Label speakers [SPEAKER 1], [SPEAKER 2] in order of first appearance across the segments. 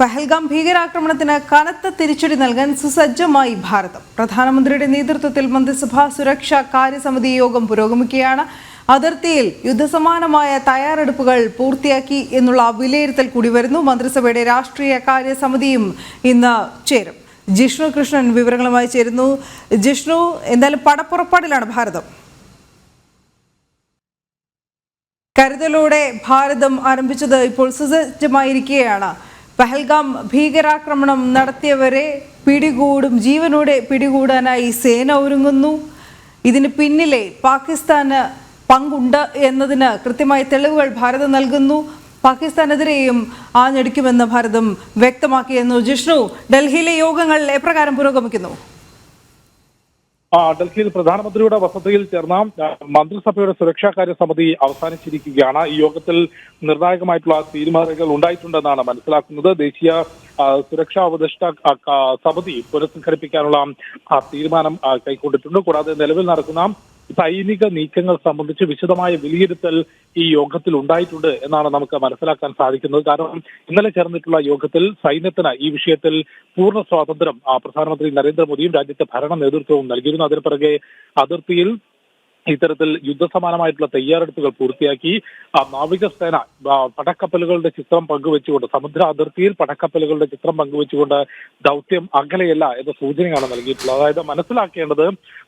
[SPEAKER 1] പഹൽഗാം ഭീകരാക്രമണത്തിന് കനത്ത തിരിച്ചടി നൽകാൻ സുസജ്ജമായി ഭാരതം. പ്രധാനമന്ത്രിയുടെ നേതൃത്വത്തിൽ മന്ത്രിസഭാ സുരക്ഷാ കാര്യസമിതി യോഗം പുരോഗമിക്കുകയാണ്. അതിർത്തിയിൽ യുദ്ധസമാനമായ തയ്യാറെടുപ്പുകൾ പൂർത്തിയാക്കി എന്നുള്ള വിലയിരുത്തൽ കൂടി വരുന്നു. മന്ത്രിസഭയുടെ രാഷ്ട്രീയ കാര്യസമിതിയും ഇന്ന് ചേരും. ജിഷ്ണു കൃഷ്ണൻ വിവരങ്ങളുമായി ചേരുന്നു. ജിഷ്ണു എന്തായാലും പടപ്പുറപ്പാടിലാണ് ഭാരതം. കരുതലോടെ ഭാരതം ആരംഭിച്ചത് ഇപ്പോൾ സുസജ്ജമായിരിക്കുകയാണ്. പഹൽഗാം ഭീകരാക്രമണം നടത്തിയവരെ പിടികൂടും ജീവനോടെ പിടികൂടാനായി സേന ഒരുങ്ങുന്നു. ഇതിന് പിന്നിലെ പാകിസ്ഥാന് പങ്കുണ്ട് എന്നതിന് കൃത്യമായ തെളിവുകൾ ഭാരതം നൽകുന്നു. പാകിസ്ഥാനെതിരെയും ആഞ്ഞടിക്കുമെന്ന് ഭാരതം വ്യക്തമാക്കിയെന്നു ജിഷ്ണു. ഡൽഹിയിലെ യോഗങ്ങൾ എപ്രകാരം പുരോഗമിക്കുന്നു?
[SPEAKER 2] ആ, ഡൽഹിയിൽ പ്രധാനമന്ത്രിയുടെ വസതിയിൽ ചേർന്ന മന്ത്രിസഭയുടെ സുരക്ഷാ കാര്യ സമിതി അവസാനിച്ചിരിക്കുകയാണ്. ഈ യോഗത്തിൽ നിർണായകമായിട്ടുള്ള തീരുമാനങ്ങൾ ഉണ്ടായിട്ടുണ്ടെന്നാണ് മനസ്സിലാക്കുന്നത്. ദേശീയ സുരക്ഷാ ഉപദേഷ്ട സമിതി പുനഃസംഘടിപ്പിക്കാനുള്ള തീരുമാനം കൈക്കൊണ്ടിട്ടുണ്ട്. കൂടാതെ നിലവിൽ നടക്കുന്ന സൈനിക നീക്കങ്ങൾ സംബന്ധിച്ച് വിശദമായ വിലയിരുത്തൽ ഈ യോഗത്തിൽ ഉണ്ടായിട്ടുണ്ട് എന്നാണ് നമുക്ക് മനസ്സിലാക്കാൻ സാധിക്കുന്നത്. കാരണം ഇന്നലെ ചേർന്നിട്ടുള്ള യോഗത്തിൽ സൈന്യത്തിന് ഈ വിഷയത്തിൽ പൂർണ സ്വാതന്ത്ര്യം പ്രധാനമന്ത്രി നരേന്ദ്രമോദിയും രാജ്യത്തെ ഭരണ നേതൃത്വവും നൽകിയിരുന്നു. അതിന് പിറകെ അതിർത്തിയിൽ ഇത്തരത്തിൽ യുദ്ധസമാനമായിട്ടുള്ള തയ്യാറെടുപ്പുകൾ പൂർത്തിയാക്കി. നാവികസേന പടക്കപ്പലുകളുടെ ചിത്രം പങ്കുവെച്ചുകൊണ്ട് സമുദ്ര അതിർത്തിയിൽ പടക്കപ്പലുകളുടെ ചിത്രം പങ്കുവെച്ചുകൊണ്ട് ദൗത്യം അകലെയല്ല എന്ന സൂചനയാണ് നൽകിയിട്ടുള്ളത്. അതായത് മനസ്സിലാക്കേണ്ടത്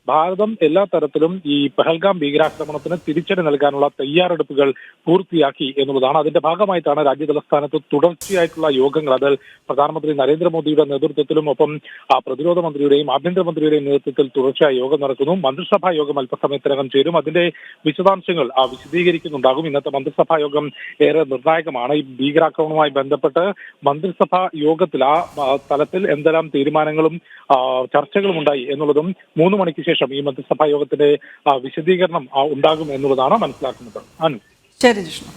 [SPEAKER 2] ഭാരതം എല്ലാ തരത്തിലും ഈ പെഹൽഗാം ഭീകരാക്രമണത്തിന് തിരിച്ചടി നൽകാനുള്ള തയ്യാറെടുപ്പുകൾ പൂർത്തിയാക്കി എന്നുള്ളതാണ്. അതിന്റെ ഭാഗമായിട്ടാണ് രാജ്യതലസ്ഥാനത്ത് തുടർച്ചയായിട്ടുള്ള യോഗങ്ങൾ. അത് പ്രധാനമന്ത്രി നരേന്ദ്രമോദിയുടെ നേതൃത്വത്തിലും ഒപ്പം പ്രതിരോധ മന്ത്രിയുടെയും ആഭ്യന്തരമന്ത്രിയുടെയും നേതൃത്വത്തിൽ തുടർച്ചയായ യോഗം നടക്കുന്നു. മന്ത്രിസഭാ യോഗം അല്പസമയത്തിനകം ചേരും. അതിന്റെ വിശദാംശങ്ങൾ ആ, വിശദീകരിക്കുന്നുണ്ടാകും. ഇന്നത്തെ മന്ത്രിസഭാ യോഗം ഏറെ നിർണായകമാണ്. ഈ ഭീകരാക്രമണവുമായി ബന്ധപ്പെട്ട് മന്ത്രിസഭാ യോഗത്തിൽ ആ, തലത്തിൽ എന്തെല്ലാം തീരുമാനങ്ങളും ചർച്ചകളും ഉണ്ടായി എന്നുള്ളതും മൂന്ന് മണിക്ക് ശേഷം ഈ മന്ത്രിസഭാ യോഗത്തിന്റെ വിശദീകരണം ഉണ്ടാകും എന്നുള്ളതാണ് മനസ്സിലാക്കുന്നത്. അനു.
[SPEAKER 1] ശരി ജിഷ്ണു